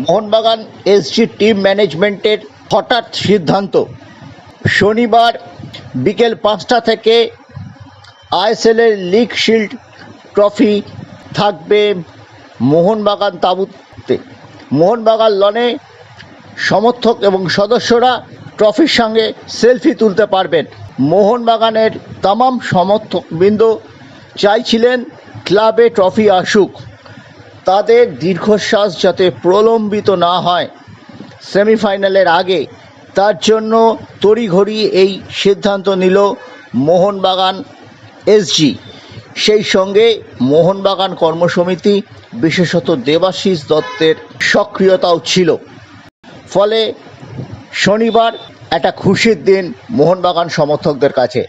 Mohun Bagan SG team ম্যানেজমেন্টের হঠাৎ সিদ্ধান্ত। শনিবার বিকেল পাঁচটা থেকে আইএসএলের লিগ শিল্ড ট্রফি থাকবে মোহনবাগান তাঁবুতে। মোহনবাগান লনে সমর্থক এবং সদস্যরা ট্রফির সঙ্গে সেলফি তুলতে পারবেন। মোহনবাগানের তামাম সমর্থকবৃন্দ চাইছিলেন ক্লাবে ট্রফি আসুক। তাদের দীর্ঘশ্বাস যাতে প্রলম্বিত না হয় সেমিফাইনালের আগে, তার জন্য তড়িঘড়ি এই সিদ্ধান্ত নিল মোহনবাগান এসজি। সেই সঙ্গে মোহনবাগান কর্মসমিতি, বিশেষত দেবাশিস দত্তের সক্রিয়তাও ছিল। ফলে শনিবার একটা খুশির দিন মোহনবাগান সমর্থকদের কাছে।